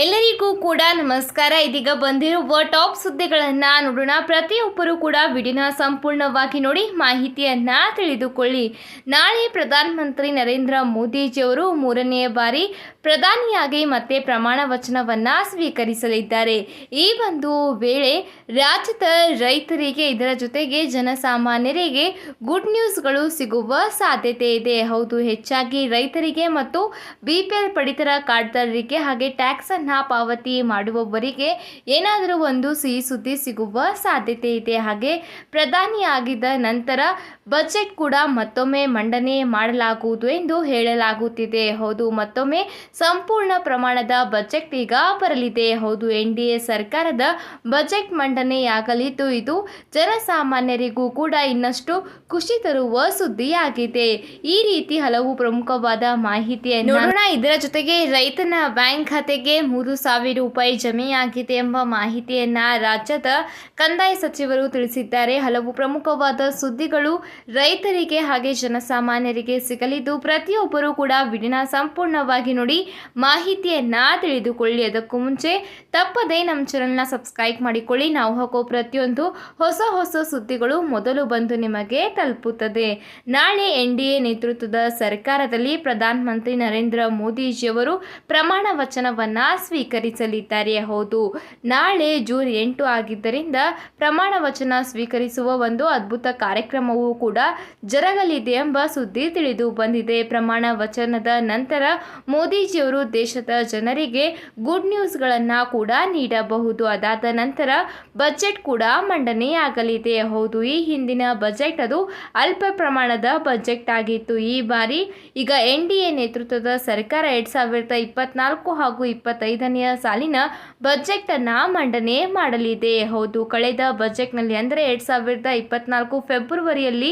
ಎಲ್ಲರಿಗೂ ಕೂಡ ನಮಸ್ಕಾರ. ಇದೀಗ ಬಂದಿರುವ ಟಾಪ್ ಸುದ್ದಿಗಳನ್ನು ನೋಡೋಣ. ಪ್ರತಿಯೊಬ್ಬರೂ ಕೂಡ ವಿಡಿಯೋನ ಸಂಪೂರ್ಣವಾಗಿ ನೋಡಿ ಮಾಹಿತಿಯನ್ನ ತಿಳಿದುಕೊಳ್ಳಿ. ನಾಳೆ ಪ್ರಧಾನಮಂತ್ರಿ ನರೇಂದ್ರ ಮೋದಿಜಿಯವರು ಮೂರನೆಯ ಬಾರಿ ಪ್ರಧಾನಿಯಾಗಿ ಮತ್ತೆ ಪ್ರಮಾಣ ವಚನವನ್ನ ಸ್ವೀಕರಿಸಲಿದ್ದಾರೆ. ಈ ಒಂದು ವೇಳೆ ರಾಜ್ಯದ ರೈತರಿಗೆ, ಇದರ ಜೊತೆಗೆ ಜನಸಾಮಾನ್ಯರಿಗೆ ಗುಡ್ ನ್ಯೂಸ್ಗಳು ಸಿಗುವ ಸಾಧ್ಯತೆ ಇದೆ. ಹೌದು, ಹೆಚ್ಚಾಗಿ ರೈತರಿಗೆ ಮತ್ತು ಬಿ ಪಿ ಎಲ್ ಪಡಿತರ ಕಾರ್ಡ್ದಾರರಿಗೆ ಹಾಗೆ ಟ್ಯಾಕ್ಸ್ ಅನ್ನ ಪಾವತಿ ಮಾಡುವವರಿಗೆ ಏನಾದರೂ ಒಂದು ಸಿಹಿ ಸುದ್ದಿ ಸಿಗುವ ಸಾಧ್ಯತೆ ಇದೆ. ಹಾಗೆ ಪ್ರಧಾನಿಯಾಗಿದ್ದ ನಂತರ ಬಜೆಟ್ ಕೂಡ ಮತ್ತೊಮ್ಮೆ ಮಂಡನೆ ಮಾಡಲಾಗುವುದು ಎಂದು ಹೇಳಲಾಗುತ್ತಿದೆ. ಹೌದು, ಮತ್ತೊಮ್ಮೆ ಸಂಪೂರ್ಣ ಪ್ರಮಾಣದ ಬಜೆಟ್ ಈಗ ಬರಲಿದೆ. ಹೌದು ಎನ್ ಡಿ ಎ ಸರ್ಕಾರದ ಬಜೆಟ್ ಮಂಡನೆಯಾಗಲಿದ್ದು ಇದು ಜನಸಾಮಾನ್ಯರಿಗೂ ಕೂಡ ಇನ್ನಷ್ಟು ಖುಷಿ ತರುವ ಸುದ್ದಿಯಾಗಿದೆ. ಈ ರೀತಿ ಹಲವು ಪ್ರಮುಖವಾದ ಮಾಹಿತಿಯನ್ನು ನೋಡೋಣ, ಇದರ ಜೊತೆಗೆ ರೈತನ ಬ್ಯಾಂಕ್ ಖಾತೆಗೆ ಮೂರು ಸಾವಿರ ರೂಪಾಯಿ ಜಮೆಯಾಗಿದೆ ಎಂಬ ಮಾಹಿತಿಯನ್ನ ರಾಜ್ಯದ ಕಂದಾಯ ಸಚಿವರು ತಿಳಿಸಿದ್ದಾರೆ. ಹಲವು ಪ್ರಮುಖವಾದ ಸುದ್ದಿಗಳು ರೈತರಿಗೆ ಹಾಗೆ ಜನಸಾಮಾನ್ಯರಿಗೆ ಸಿಗಲಿದ್ದು ಪ್ರತಿಯೊಬ್ಬರು ಕೂಡ ವಿಡಿನ ಸಂಪೂರ್ಣವಾಗಿ ನೋಡಿ ಮಾಹಿತಿಯನ್ನ ತಿಳಿದುಕೊಳ್ಳಿ ಅದಕ್ಕೂ ಮುಂಚೆ ತಪ್ಪದೇ ನಮ್ಮ ಚಾನಲ್ನ ಸಬ್ಸ್ಕ್ರೈಬ್ ಮಾಡಿಕೊಳ್ಳಿ. ನಾವು ಹಾಕೋ ಪ್ರತಿಯೊಂದು ಹೊಸ ಹೊಸ ಸುದ್ದಿಗಳು ಮೊದಲು ಬಂದು ನಿಮಗೆ ತಲುಪುತ್ತದೆ. ನಾಳೆ ಎನ್ ಡಿ ಎ ನೇತೃತ್ವದ ಸರ್ಕಾರದಲ್ಲಿ ಪ್ರಧಾನಮಂತ್ರಿ ನರೇಂದ್ರ ಮೋದಿಜಿಯವರು ಪ್ರಮಾಣ ವಚನವನ್ನ ಸ್ವೀಕರಿಸಲಿದ್ದಾರೆ. ಹೌದು, ನಾಳೆ ಜೂನ್ ಎಂಟು ಆಗಿದ್ದರಿಂದ ಪ್ರಮಾಣ ವಚನ ಸ್ವೀಕರಿಸುವ ಒಂದು ಅದ್ಭುತ ಕಾರ್ಯಕ್ರಮವೂ ಕೂಡ ಜರಗಲಿದೆ ಎಂಬ ಸುದ್ದಿ ತಿಳಿದು ಬಂದಿದೆ. ಪ್ರಮಾಣ ವಚನದ ನಂತರ ಮೋದಿಜಿಯವರು ದೇಶದ ಜನರಿಗೆ ಗುಡ್ ನ್ಯೂಸ್ಗಳನ್ನು ಕೂಡ ನೀಡಬಹುದು. ಅದಾದ ನಂತರ ಬಜೆಟ್ ಕೂಡ ಮಂಡನೆಯಾಗಲಿದೆ. ಹೌದು, ಈ ಹಿಂದಿನ ಬಜೆಟ್ ಅದು ಅಲ್ಪ ಪ್ರಮಾಣದ ಬಜೆಟ್ ಆಗಿತ್ತು. ಈ ಬಾರಿ ಈಗ ಎನ್ ಡಿ ಎ ನೇತೃತ್ವದ ಸರ್ಕಾರ ಎರಡ್ ಸಾವಿರದ ಇಪ್ಪತ್ನಾಲ್ಕು ಹಾಗೂ ಇಪ್ಪತ್ತೈದನೆಯ ಸಾಲಿನ ಬಜೆಟ್ ಅನ್ನ ಮಂಡನೆ ಮಾಡಲಿದೆ. ಹೌದು, ಕಳೆದ ಬಜೆಟ್ನಲ್ಲಿ ಅಂದರೆ ಎರಡ್ ಸಾವಿರದ ಇಪ್ಪತ್ನಾಲ್ಕು ಫೆಬ್ರವರಿಯಲ್ಲಿ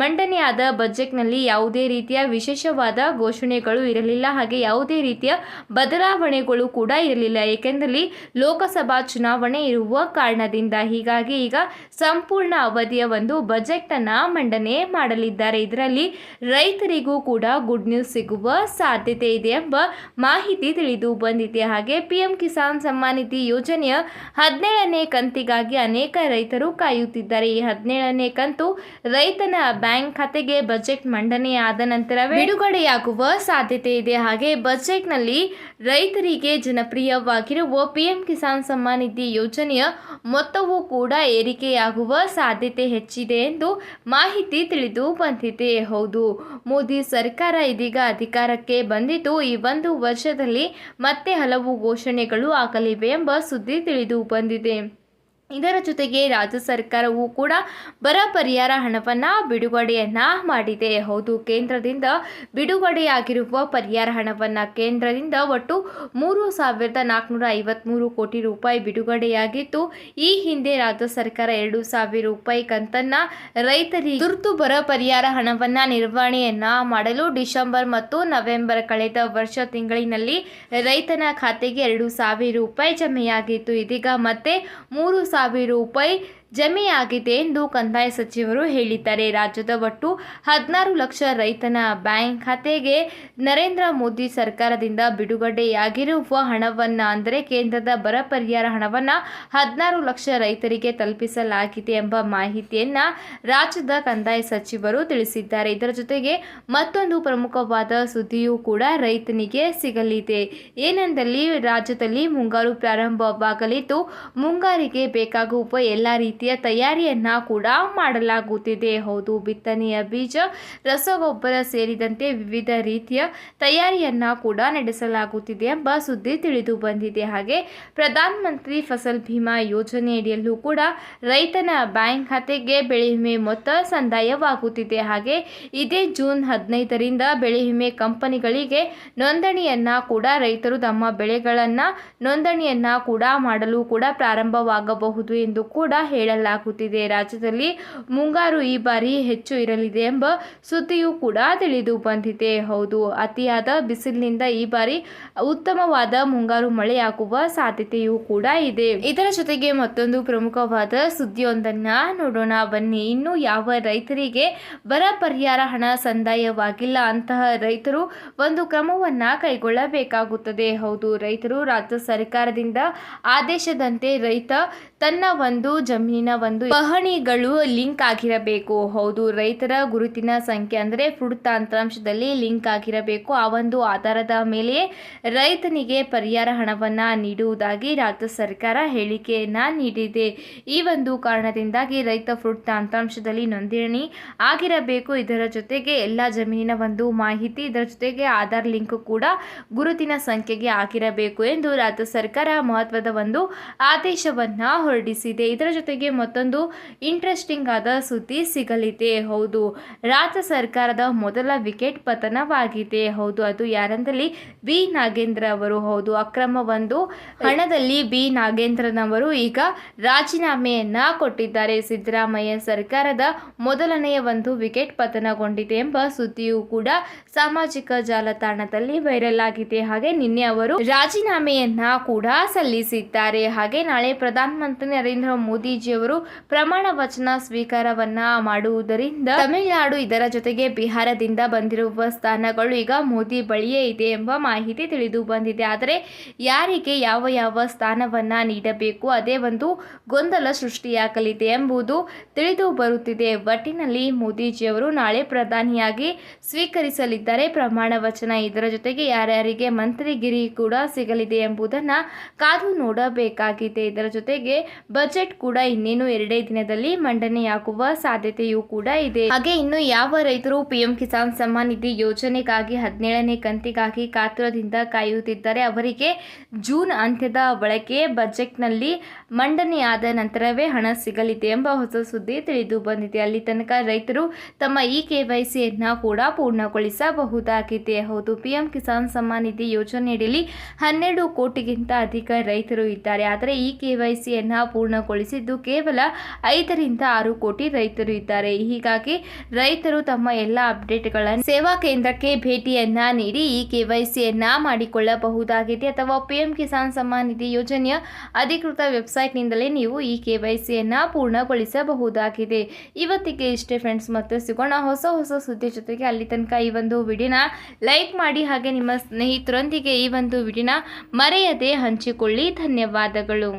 ಮಂಡನೆಯಾದ ಬಜೆಟ್ನಲ್ಲಿ ಯಾವುದೇ ರೀತಿಯ ವಿಶೇಷವಾದ ಘೋಷಣೆಗಳು ಇರಲಿಲ್ಲ. ಹಾಗೆ ಯಾವುದೇ ರೀತಿಯ ಬದಲಾವಣೆಗಳು ಕೂಡ ಇರಲಿಲ್ಲ. ಏಕೆಂದರೆ ಲೋಕಸಭಾ ಚುನಾವಣೆ ಇರುವ ಕಾರಣದಿಂದ ಹೀಗಾಗಿ ಈಗ ಸಂಪೂರ್ಣ ಅವಧಿಯ ಒಂದು ಬಜೆಟ್ ಅನ್ನ ಮಂಡನೆ ಮಾಡಲಿದ್ದಾರೆ. ಇದರಲ್ಲಿ ರೈತರಿಗೂ ಕೂಡ ಗುಡ್ ನ್ಯೂಸ್ ಸಿಗುವ ಸಾಧ್ಯತೆ ಇದೆ ಎಂಬ ಮಾಹಿತಿ ತಿಳಿದು ಬಂದಿದೆ. ಹಾಗೆ ಪಿಎಂ ಕಿಸಾನ್ ಸಮ್ಮಾನ್ ನಿಧಿ ಯೋಜನೆಯ ಹದಿನೇಳನೇ ಕಂತಿಗಾಗಿ ಅನೇಕ ರೈತರು ಕಾಯುತ್ತಿದ್ದಾರೆ. ಈ ಹದಿನೇಳನೇ ಕಂತು ರೈತನ ಬ್ಯಾಂಕ್ ಖಾತೆಗೆ ಬಜೆಟ್ ಮಂಡನೆಯಾದ ನಂತರವೇ ಬಿಡುಗಡೆಯಾಗುವ ಸಾಧ್ಯತೆ ಇದೆ. ಹಾಗೆ ಬಜೆಟ್ನಲ್ಲಿ ರೈತರಿಗೆ ಜನಪ್ರಿಯವಾಗಿರುವ ಪಿಎಂ ಕಿಸಾನ್ ಸಮ್ಮಾನ್ ನಿಧಿ ಯೋಜನೆಯ ಮೊತ್ತವೂ ಕೂಡ ಏರಿಕೆಯಾಗುವ ಸಾಧ್ಯತೆ ಹೆಚ್ಚಿದೆ ಎಂದು ಮಾಹಿತಿ ತಿಳಿದು ಬಂದಿದೆ. ಹೌದು, ಮೋದಿ ಸರ್ಕಾರ ಇದೀಗ ಅಧಿಕಾರಕ್ಕೆ ಬಂದಿದ್ದು ಈ ಒಂದು ವರ್ಷದಲ್ಲಿ ಮತ್ತೆ ಹಲವು ಘೋಷಣೆಗಳು ಆಗಲಿವೆ ಎಂಬ ಸುದ್ದಿ ತಿಳಿದು ಬಂದಿದೆ. ಇದರ ಜೊತೆಗೆ ರಾಜ್ಯ ಸರ್ಕಾರವೂ ಕೂಡ ಬರ ಪರಿಹಾರ ಹಣವನ್ನು ಬಿಡುಗಡೆಯನ್ನ ಮಾಡಿದೆ. ಹೌದು, ಕೇಂದ್ರದಿಂದ ಬಿಡುಗಡೆಯಾಗಿರುವ ಪರಿಹಾರ ಹಣವನ್ನು ಕೇಂದ್ರದಿಂದ ಒಟ್ಟು ಮೂರು ಸಾವಿರದ ನಾಲ್ಕುನೂರ ಐವತ್ತ್ಮೂರು ಕೋಟಿ ರೂಪಾಯಿ ಬಿಡುಗಡೆಯಾಗಿತ್ತು ಈ ಹಿಂದೆ ರಾಜ್ಯ ಸರ್ಕಾರ ಎರಡು ಸಾವಿರ ರೂಪಾಯಿ ಕಂತನ್ನು ರೈತರಿಗೆ ತುರ್ತು ಬರ ಪರಿಹಾರ ಹಣವನ್ನು ನಿರ್ವಹಣೆಯನ್ನ ಮಾಡಲು ಡಿಸೆಂಬರ್ ಮತ್ತು ನವೆಂಬರ್ ಕಳೆದ ವರ್ಷ ತಿಂಗಳಿನಲ್ಲಿ ರೈತನ ಖಾತೆಗೆ ಎರಡು ಸಾವಿರ ರೂಪಾಯಿ ಜಮೆಯಾಗಿತ್ತು. ಇದೀಗ ಮತ್ತೆ ಮೂರು ಸಾವಿರ ರೂಪಾಯಿ ಜಮೆಯಾಗಿದೆ ಎಂದು ಕಂದಾಯ ಸಚಿವರು ಹೇಳಿದ್ದಾರೆ. ರಾಜ್ಯದ ಒಟ್ಟು ಹದಿನಾರು ಲಕ್ಷ ರೈತನ ಬ್ಯಾಂಕ್ ಖಾತೆಗೆ ನರೇಂದ್ರ ಮೋದಿ ಸರ್ಕಾರದಿಂದ ಬಿಡುಗಡೆಯಾಗಿರುವ ಹಣವನ್ನು, ಅಂದರೆ ಕೇಂದ್ರದ ಬರ ಪರಿಹಾರ ಹಣವನ್ನು ಹದಿನಾರು ಲಕ್ಷ ರೈತರಿಗೆ ತಲುಪಿಸಲಾಗಿದೆ ಎಂಬ ಮಾಹಿತಿಯನ್ನು ರಾಜ್ಯದ ಕಂದಾಯ ಸಚಿವರು ತಿಳಿಸಿದ್ದಾರೆ. ಇದರ ಜೊತೆಗೆ ಮತ್ತೊಂದು ಪ್ರಮುಖವಾದ ಸುದ್ದಿಯೂ ಕೂಡ ರೈತನಿಗೆ ಸಿಗಲಿದೆ. ಏನೆಂದಲ್ಲಿ ರಾಜ್ಯದಲ್ಲಿ ಮುಂಗಾರು ಪ್ರಾರಂಭವಾಗಲಿದ್ದು, ಮುಂಗಾರಿಗೆ ಬೇಕಾಗುವ ಎಲ್ಲ ರೀತಿಯ ತಯಾರಿಯನ್ನ ಕೂಡ ಮಾಡಲಾಗುತ್ತಿದೆ. ಹೌದು, ಬಿತ್ತನೆಯ ಬೀಜ, ರಸಗೊಬ್ಬರ ಸೇರಿದಂತೆ ವಿವಿಧ ರೀತಿಯ ತಯಾರಿಯನ್ನು ಕೂಡ ನಡೆಸಲಾಗುತ್ತಿದೆ ಎಂಬ ಸುದ್ದಿ ತಿಳಿದು ಬಂದಿದೆ. ಹಾಗೆ ಪ್ರಧಾನಮಂತ್ರಿ ಫಸಲ್ ಭೀಮಾ ಯೋಜನೆಯಡಿಯಲ್ಲೂ ಕೂಡ ರೈತನ ಬ್ಯಾಂಕ್ ಖಾತೆಗೆ ಬೆಳೆ ವಿಮೆ ಮೊತ್ತ ಸಂದಾಯವಾಗುತ್ತಿದೆ. ಹಾಗೆ ಇದೇ ಜೂನ್ ಹದಿನೈದರಿಂದ ಬೆಳೆ ವಿಮೆ ಕಂಪನಿಗಳಿಗೆ ನೋಂದಣಿಯನ್ನು ಕೂಡ ರೈತರು ತಮ್ಮ ಬೆಳೆಗಳನ್ನ ನೋಂದಣಿಯನ್ನು ಕೂಡ ಮಾಡಲು ಕೂಡ ಪ್ರಾರಂಭವಾಗಬಹುದು ಎಂದು ಕೂಡ ಹೇಳ ಹೇಳಲಾಗುತ್ತಿದೆ ರಾಜ್ಯದಲ್ಲಿ ಮುಂಗಾರು ಈ ಬಾರಿ ಹೆಚ್ಚು ಇರಲಿದೆ ಎಂಬ ಸುದ್ದಿಯೂ ಕೂಡ ತಿಳಿದು ಬಂದಿದೆ. ಹೌದು, ಅತಿಯಾದ ಬಿಸಿಲಿನಿಂದ ಈ ಬಾರಿ ಉತ್ತಮವಾದ ಮುಂಗಾರು ಮಳೆಯಾಗುವ ಸಾಧ್ಯತೆಯೂ ಕೂಡ ಇದೆ. ಇದರ ಜೊತೆಗೆ ಮತ್ತೊಂದು ಪ್ರಮುಖವಾದ ಸುದ್ದಿಯೊಂದನ್ನ ನೋಡೋಣ. ಬನ್ನಿ, ಇನ್ನು ಯಾವ ರೈತರಿಗೆ ಬರ ಪರಿಹಾರ ಹಣ ಸಂದಾಯವಾಗಿಲ್ಲ ಅಂತಹ ರೈತರು ಒಂದು ಕ್ರಮವನ್ನ ಕೈಗೊಳ್ಳಬೇಕಾಗುತ್ತದೆ. ಹೌದು, ರೈತರು ರಾಜ್ಯ ಸರ್ಕಾರದಿಂದ ಆದೇಶದಂತೆ ರೈತ ತನ್ನ ಒಂದು ಜಮೀನಿನ ಒಂದು ಪಹಣಿಗಳು ಲಿಂಕ್ ಆಗಿರಬೇಕು. ಹೌದು, ರೈತರ ಗುರುತಿನ ಸಂಖ್ಯೆ ಅಂದರೆ ಫುಡ್ ತಂತ್ರಾಂಶದಲ್ಲಿ ಲಿಂಕ್ ಆಗಿರಬೇಕು. ಆ ಒಂದು ಆಧಾರದ ಮೇಲೆ ರೈತನಿಗೆ ಪರಿಹಾರ ಹಣವನ್ನ ನೀಡುವುದಾಗಿ ರಾಜ್ಯ ಸರ್ಕಾರ ಹೇಳಿಕೆಯನ್ನ ನೀಡಿದೆ. ಈ ಒಂದು ಕಾರಣದಿಂದಾಗಿ ರೈತ ಫುಡ್ ತಂತ್ರಾಂಶದಲ್ಲಿ ನೋಂದಣಿ ಆಗಿರಬೇಕು. ಇದರ ಜೊತೆಗೆ ಎಲ್ಲ ಜಮೀನಿನ ಒಂದು ಮಾಹಿತಿ, ಇದರ ಜೊತೆಗೆ ಆಧಾರ್ ಲಿಂಕ್ ಕೂಡ ಗುರುತಿನ ಸಂಖ್ಯೆಗೆ ಆಗಿರಬೇಕು ಎಂದು ರಾಜ್ಯ ಸರ್ಕಾರ ಮಹತ್ವದ ಒಂದು ಆದೇಶವನ್ನ ಹೊರಡಿಸಿದೆ. ಇದರ ಜೊತೆಗೆ ಮತ್ತೊಂದು ಇಂಟ್ರೆಸ್ಟಿಂಗ್ ಆದ ಸುದ್ದಿ ಸಿಗಲಿದೆ. ಹೌದು, ರಾಜ್ಯ ಸರ್ಕಾರದ ಮೊದಲ ವಿಕೆಟ್ ಪತನವಾಗಿದೆ. ಹೌದು, ಅದು ಯಾರಂದಲ್ಲಿ? ಬಿ ನಾಗೇಂದ್ರ ಅವರು. ಹೌದು, ಅಕ್ರಮ ಒಂದು ಹಣದಲ್ಲಿ ಬಿ ನಾಗೇಂದ್ರನವರು ಈಗ ರಾಜೀನಾಮೆಯನ್ನ ಕೊಟ್ಟಿದ್ದಾರೆ. ಸಿದ್ದರಾಮಯ್ಯ ಸರ್ಕಾರದ ಮೊದಲನೆಯ ಒಂದು ವಿಕೆಟ್ ಪತನಗೊಂಡಿದೆ ಎಂಬ ಸುದ್ದಿಯೂ ಕೂಡ ಸಾಮಾಜಿಕ ಜಾಲತಾಣದಲ್ಲಿ ವೈರಲ್ ಆಗಿದೆ. ಹಾಗೆ ನಿನ್ನೆ ಅವರು ರಾಜೀನಾಮೆಯನ್ನ ಕೂಡ ಸಲ್ಲಿಸಿದ್ದಾರೆ. ಹಾಗೆ ನಾಳೆ ಪ್ರಧಾನಮಂತ್ರಿ ನರೇಂದ್ರ ಮೋದಿಜಿಯವರು ಪ್ರಮಾಣ ವಚನ ಸ್ವೀಕಾರವನ್ನ ಮಾಡುವುದರಿಂದ ತಮಿಳುನಾಡು ಇದರ ಜೊತೆಗೆ ಬಿಹಾರದಿಂದ ಬಂದಿರುವ ಸ್ಥಾನಗಳು ಈಗ ಮೋದಿ ಬಳಿಯೇ ಇದೆ ಎಂಬ ಮಾಹಿತಿ ತಿಳಿದು ಬಂದಿದೆ. ಆದರೆ ಯಾರಿಗೆ ಯಾವ ಯಾವ ಸ್ಥಾನವನ್ನ ನೀಡಬೇಕು? ಅದೇ ಒಂದು ಗೊಂದಲ ಸೃಷ್ಟಿಯಾಗಲಿದೆ ಎಂಬುದು ತಿಳಿದು ಬರುತ್ತಿದೆ. ಒಟ್ಟಿನಲ್ಲಿ ಮೋದಿಜಿಯವರು ನಾಳೆ ಪ್ರಧಾನಿಯಾಗಿ ಸ್ವೀಕರಿಸಲಿದ್ದಾರೆ. ಪ್ರಮಾಣ ವಚನ ಇದರ ಜೊತೆಗೆ ಯಾರ್ಯಾರಿಗೆ ಮಂತ್ರಿಗಿರಿ ಕೂಡ ಸಿಗಲಿದೆ ಎಂಬುದನ್ನ ಕಾದು ನೋಡಬೇಕಾಗಿದೆ. ಇದರ ಜೊತೆಗೆ ಬಜೆಟ್ ಕೂಡ ಇನ್ನೇನು ಎರಡೇ ದಿನದಲ್ಲಿ ಮಂಡನೆಯಾಗುವ ಸಾಧ್ಯತೆಯೂ ಕೂಡ ಇದೆ. ಹಾಗೆ ಇನ್ನು ಯಾವ ರೈತರು ಪಿಎಂ ಕಿಸಾನ್ ಸಮ್ಮಾನ್ ನಿಧಿ ಯೋಜನೆಗಾಗಿ ಹದಿನೇಳನೇ ಕಂತಿಗಾಗಿ ಕಾತುರದಿಂದ ಕಾಯುತ್ತಿದ್ದಾರೆ, ಅವರಿಗೆ ಜೂನ್ ಅಂತ್ಯದ ಒಳಗೆ ಬಜೆಟ್ನಲ್ಲಿ ಮಂಡನೆಯಾದ ನಂತರವೇ ಹಣ ಸಿಗಲಿದೆ ಎಂಬ ಹೊಸ ಸುದ್ದಿ ತಿಳಿದು ಬಂದಿದೆ. ಅಲ್ಲಿ ತನಕ ರೈತರು ತಮ್ಮ ಇ ಕೆವೈಸಿಯನ್ನ ಕೂಡ ಪೂರ್ಣಗೊಳಿಸಬಹುದಾಗಿದೆ. ಹೌದು, ಪಿಎಂ ಕಿಸಾನ್ ಸಮ್ಮಾನ್ ನಿಧಿ ಯೋಜನೆಯಡಿಯಲ್ಲಿ ಹನ್ನೆರಡು ಕೋಟಿಗಿಂತ ಅಧಿಕ ರೈತರು ಇದ್ದಾರೆ. ಆದರೆ ಈ ಕೆವೈಸಿಯನ್ನ ಪೂರ್ಣಗೊಳಿಸಿದ್ದು ಕೇವಲ ಐದರಿಂದ ಆರು ಕೋಟಿ ರೈತರು ಇದ್ದಾರೆ. ಹೀಗಾಗಿ ರೈತರು ತಮ್ಮ ಎಲ್ಲ ಅಪ್ಡೇಟ್ಗಳನ್ನು ಸೇವಾ ಕೇಂದ್ರಕ್ಕೆ ಭೇಟಿಯನ್ನ ನೀಡಿ ಈ ಕೆವೈಸಿಯನ್ನ ಮಾಡಿಕೊಳ್ಳಬಹುದಾಗಿದೆ. ಅಥವಾ ಪಿಎಂ ಕಿಸಾನ್ ಸಮ್ಮಾನ್ ನಿಧಿ ಯೋಜನೆಯ ಅಧಿಕೃತ ವೆಬ್ಸೈಟ್ನಿಂದಲೇ ನೀವು ಈ ಕೆವೈಸಿಯನ್ನ ಪೂರ್ಣಗೊಳಿಸಬಹುದಾಗಿದೆ. ಇವತ್ತಿಗೆ ಇಷ್ಟೇ ಫ್ರೆಂಡ್ಸ್, ಮತ್ತೆ ಸಿಗೋಣ ಹೊಸ ಹೊಸ ಸುದ್ದಿ ಜೊತೆಗೆ. ಅಲ್ಲಿ ತನಕ ಈ ಒಂದು ವಿಡಿಯೋನ ಲೈಕ್ ಮಾಡಿ ಹಾಗೆ ನಿಮ್ಮ ಸ್ನೇಹಿತರೊಂದಿಗೆ ಈ ಒಂದು ವಿಡಿಯೋನ ಮರೆಯದೆ ಹಂಚಿಕೊಳ್ಳಿ. ಧನ್ಯವಾದಗಳು.